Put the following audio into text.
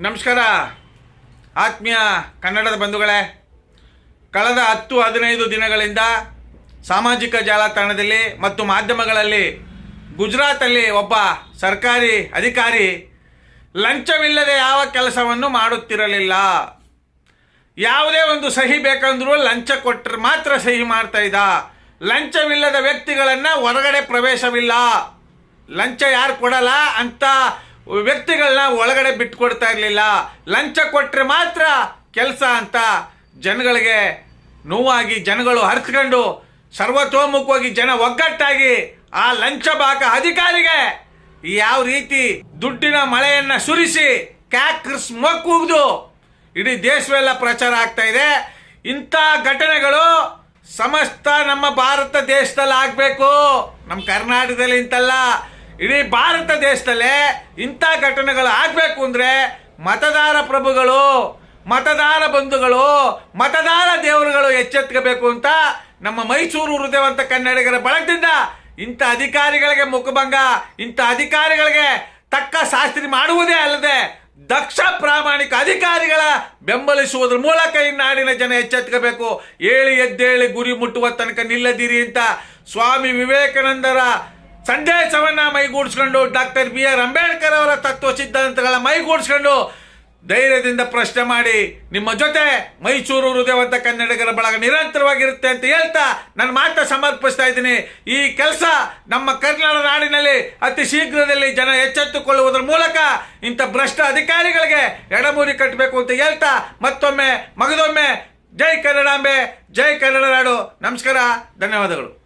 ನಮಸ್ಕಾರ. ಆತ್ಮೀಯ ಕನ್ನಡದ ಬಂಧುಗಳೇ, ಕಳೆದ ಹತ್ತು ಹದಿನೈದು ದಿನಗಳಿಂದ ಸಾಮಾಜಿಕ ಜಾಲತಾಣದಲ್ಲಿ ಮತ್ತು ಮಾಧ್ಯಮಗಳಲ್ಲಿ ಗುಜರಾತಲ್ಲಿ ಒಬ್ಬ ಸರ್ಕಾರಿ ಅಧಿಕಾರಿ ಲಂಚವಿಲ್ಲದೆ ಯಾವ ಕೆಲಸವನ್ನು ಮಾಡುತ್ತಿರಲಿಲ್ಲ. ಯಾವುದೇ ಒಂದು ಸಹಿ ಬೇಕಂದರೂ ಲಂಚ ಕೊಟ್ಟರೆ ಮಾತ್ರ ಸಹಿ ಮಾಡ್ತಾ ಇದ್ದ. ಲಂಚವಿಲ್ಲದ ವ್ಯಕ್ತಿಗಳನ್ನು ಹೊರಗಡೆ ಪ್ರವೇಶವಿಲ್ಲ. ಲಂಚ ಯಾರು ಕೊಡಲ್ಲ ಅಂತ ವ್ಯಕ್ತಿಗಳನ್ನ ಒಳಗಡೆ ಬಿಟ್ಕೊಡ್ತಾ ಇರಲಿಲ್ಲ. ಲಂಚ ಕೊಟ್ಟರೆ ಮಾತ್ರ ಕೆಲಸ ಅಂತ ಜನಗಳಿಗೆ ನೋವಾಗಿ ಜನಗಳು ಹರಿಸ್ಕೊಂಡು ಸರ್ವತೋಮುಖವಾಗಿ ಜನ ಒಗ್ಗಟ್ಟಾಗಿ ಆ ಲಂಚ ಬಾಕ ಅಧಿಕಾರಿಗೆ ಯಾವ ರೀತಿ ದುಡ್ಡಿನ ಮಳೆಯನ್ನ ಸುರಿಸಿ ಕ್ಯಾಕ್ರಿಸ್ ಮೊಕ್ಕೂಗ್ದು ಇಡೀ ದೇಶವೆಲ್ಲ ಪ್ರಚಾರ ಆಗ್ತಾ ಇದೆ. ಇಂಥ ಘಟನೆಗಳು ಸಮಸ್ತ ನಮ್ಮ ಭಾರತ ದೇಶದಲ್ಲಿ ಆಗಬೇಕು. ನಮ್ಮ ಕರ್ನಾಟಕದಲ್ಲಿ ಇಂತಲ್ಲ ಇಡೀ ಭಾರತ ದೇಶದಲ್ಲೇ ಇಂಥ ಘಟನೆಗಳು ಆಗಬೇಕು ಅಂದರೆ ಮತದಾರ ಪ್ರಭುಗಳು, ಮತದಾರ ಬಂಧುಗಳು, ಮತದಾರ ದೇವರುಗಳು ಎಚ್ಚೆತ್ಕೋಬೇಕು ಅಂತ ನಮ್ಮ ಮೈಸೂರು ಹೃದಯವಂತ ಕನ್ನಡಿಗರ ಬಳಗದಿಂದ ಇಂಥ ಅಧಿಕಾರಿಗಳಿಗೆ ಮುಖಭಂಗ, ಇಂಥ ಅಧಿಕಾರಿಗಳಿಗೆ ತಕ್ಕ ಶಾಸ್ತ್ರಿ ಮಾಡುವುದೇ ಅಲ್ಲದೆ ದಕ್ಷ ಪ್ರಾಮಾಣಿಕ ಅಧಿಕಾರಿಗಳ ಬೆಂಬಲಿಸುವುದರ ಮೂಲಕ ಈ ನಾಡಿನ ಜನ ಎಚ್ಚೆತ್ಕೋಬೇಕು. ಏಳಿ ಎದ್ದೇಳಿ ಗುರಿ ಮುಟ್ಟುವ ತನಕ ನಿಲ್ಲದಿರಿ ಅಂತ ಸ್ವಾಮಿ ವಿವೇಕಾನಂದರ ಸಂದೇಶವನ್ನ ಮೈಗೂಡಿಸ್ಕೊಂಡು ಡಾಕ್ಟರ್ ಬಿ ಆರ್ ಅಂಬೇಡ್ಕರ್ ಅವರ ತತ್ವ ಸಿದ್ಧಾಂತಗಳ ಮೈಗೂಡಿಸ್ಕೊಂಡು ಧೈರ್ಯದಿಂದ ಪ್ರಶ್ನೆ ಮಾಡಿ, ನಿಮ್ಮ ಜೊತೆ ಮೈಸೂರು ಹೃದಯವಂತ ಕನ್ನಡಿಗರ ಬಳಗ ನಿರಂತರವಾಗಿರುತ್ತೆ ಅಂತ ಹೇಳ್ತಾ ನನ್ನ ಮಾತ ಸಮರ್ಪಿಸ್ತಾ ಇದ್ದೀನಿ. ಈ ಕೆಲಸ ನಮ್ಮ ಕರ್ನಾಟಕ ನಾಡಿನಲ್ಲಿ ಅತಿ ಶೀಘ್ರದಲ್ಲಿ ಜನ ಎಚ್ಚೆತ್ತುಕೊಳ್ಳುವುದರ ಮೂಲಕ ಇಂಥ ಭ್ರಷ್ಟ ಅಧಿಕಾರಿಗಳಿಗೆ ಎಡಮೂರಿ ಕಟ್ಟಬೇಕು ಅಂತ ಹೇಳ್ತಾ ಮತ್ತೊಮ್ಮೆ, ಮಗದೊಮ್ಮೆ, ಜೈ ಕನ್ನಡಾಂಬೆ ಜೈ ಕನ್ನಡ ನಾಡು. ನಮಸ್ಕಾರ, ಧನ್ಯವಾದಗಳು.